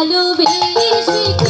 ভালোবেসে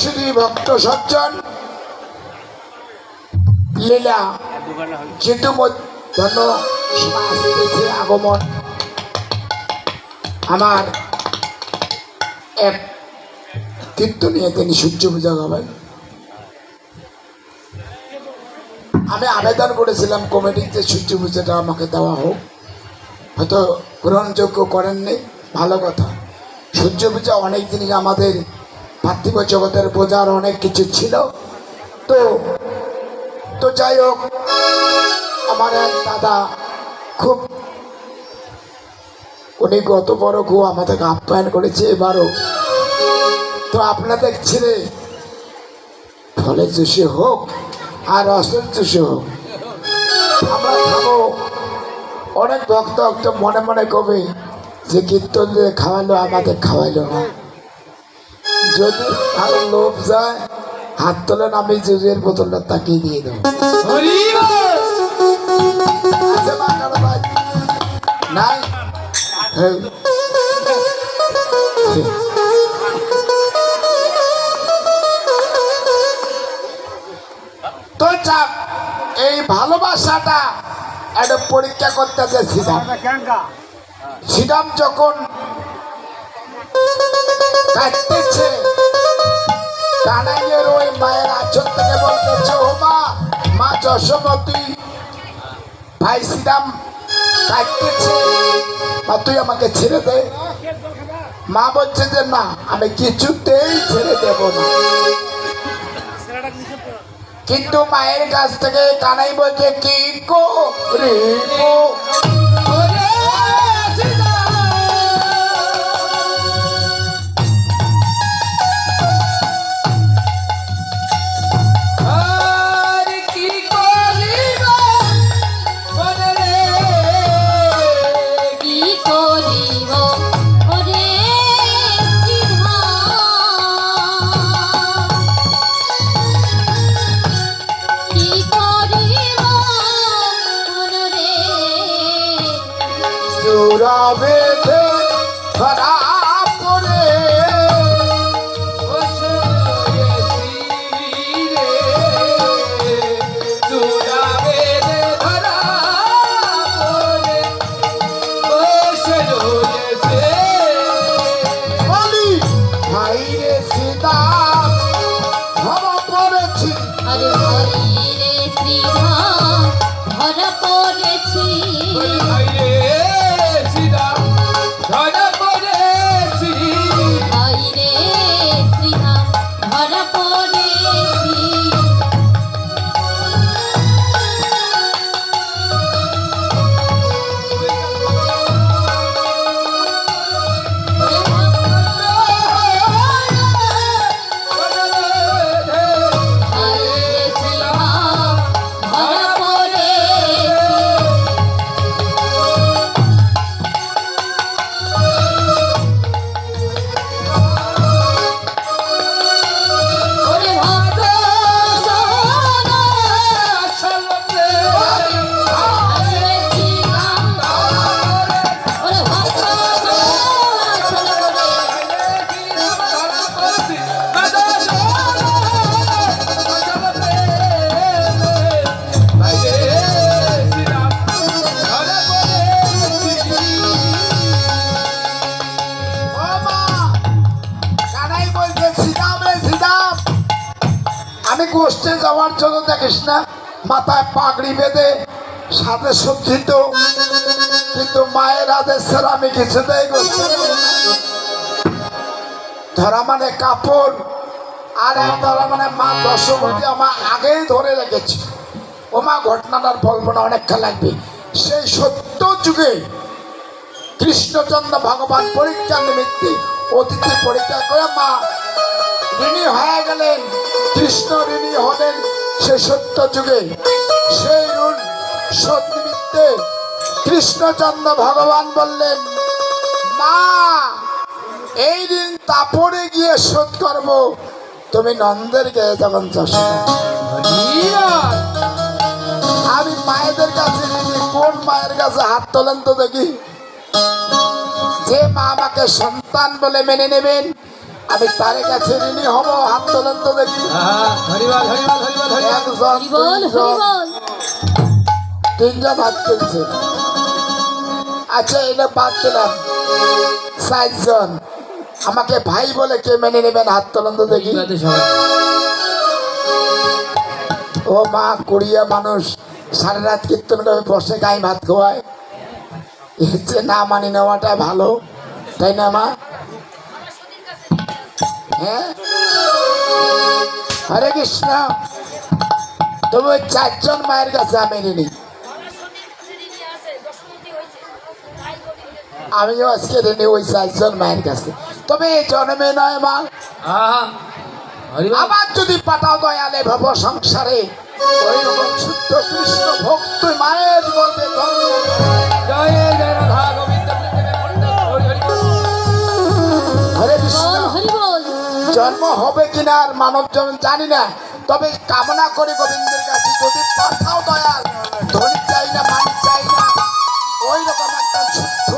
শ্রী ভক্ত সজ্জন। লীলা যেহেতু ধন্য আগমন। আমার এক কীর্তনীয় তিনি সূর্য পূজা গাবেন আমি আবেদন করেছিলাম কমিটিতে সূর্য পূজাটা আমাকে দেওয়া হোক। হয়তো গ্রহণযোগ্য করেননি, ভালো কথা। সূর্য পূজা অনেক জিনিস আমাদের পার্থিব জগতের বোঝার অনেক কিছু ছিল। তো তো যাই হোক, আমার এক দাদা খুব, উনি গত বড় খুব আমাদেরকে আপ্যায়ন করেছে এবারও। তো আপনাদের ছেলে ফলে জুসে হোক আর রসের জুসে হোক। আমরা খাব। অনেক ভক্ত মনে মনে কবে যে কীর্তন দিয়ে খাওয়ালো, আমাদের খাওয়াইলো না। যদি আরও লোভ যায় হাত তোলেন আমি জুজের বোতলটা তাকিয়ে দিয়ে দেবো? নাই হ্যাঁ। তো চাপ এই ভালোবাসাটা একটা পরীক্ষা করতে শ্রীরাম যখন কাটতেছে। কানাইয়ের ওই মায়ের আচর থেকে বলতেছে, ও মা ভাই কাটতেছে। মা, তুই আমাকে ছেড়ে দে। মা বলছে যে, না, আমি কিছুতেই ছেড়ে দেব না। কিন্তু মায়ের কাছ থেকে কানাই বলছে, কি করিব? ওরে চূড়া বেঁধে ধরা পড়ে। ধরা পড়েছি। আরে হরি যাওয়ার জন্য দেখিস না, মাথায় পাগড়ি বেঁধে সাথে সজ্জিত কিন্তু মায়ের আদেশ ছাড়া আমি কিছুতেই গোষ্ঠে ধরা মানে কাপড়, আর ধরা মানে মা দশমতী আমার আগেই ধরে রেখেছে। মা, ঘটনাটার বলব না অনেকটা লাগবে। সেই সত্য যুগে কৃষ্ণচন্দ্র ভগবান পরীক্ষা নিমিত্তে অতিথি পরীক্ষা করে মা, ঋণী হয়ে গেলেন। কৃষ্ণ ঋণী হলেন সে সত্য যুগে। সেই ঋণ শোধ নিমিত্তে কৃষ্ণচন্দ্র ভগবান বললেন, মা, এই ঋণ তাপরে গিয়ে শোধ করব। তুমি নন্দের গিয়ে যখন চাষ আমি মায়েদের কাছে কোন মায়ের কাছে হাত তোলেন তো দেখি। যে মা আমাকে সন্তান বলে মেনে নেবেন আমি তার কাছে ঋণী হব হাত তোলেন তো দেখি। একজন তিনজন হাত তুলছে। আচ্ছা এটা বাদ দিলাম। চারজন। আমাকে ভাই বলে কে মেনে নেবেন? হাত তোলেন তো দেখি। ও মা কুড়িয়া মানুষ সারা রাত কীর্তন করে বসে গায়ে ভাত খাওয়ায় এর চেয়ে না মানি নেওয়াটা ভালো তাই না মা? হ্যাঁ? হরে কৃষ্ণ। তবে ওই চারজন মায়ের কাছে আমি ঋণী আমিও আজকে ঋণী ওই চারজন মায়ের কাছে। তবে এই জন্মে নয় মা। আবার যদি পাঠাও দয়ালে ভব সংসারে ওই রকম শুদ্ধ কৃষ্ণ ভক্ত মায়ের পণ্ডিত হরি কৃষ্ণ। জন্ম হবে কিনা আর মানব জন্ম জানি না। তবে কামনা করে গোবিন্দের কাছে, যদি পাঠাও দয়াল, ধনী চাই না মানুষ চাই না ওই রকম একটা শুদ্ধ